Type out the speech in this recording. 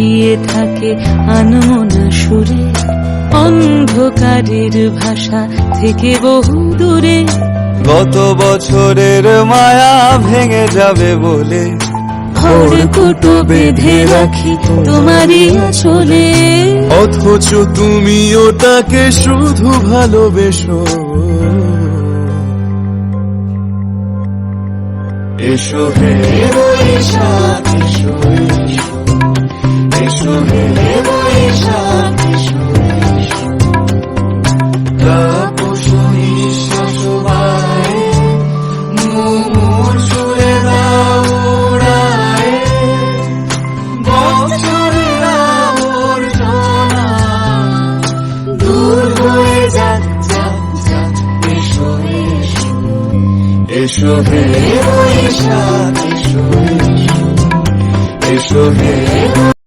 আলুকিয়ে থাকে আনমনা সুরে। অন্ধকারের ভাষা থেকে বহু দূরে। গত বছরের মায়া ভেঙে যাবে বলে। বেঁধে রাখি তোমারই অথচ তুমি ওটাকে শুধু ভালোবেসো। এসো হে এসো এসো এসো হে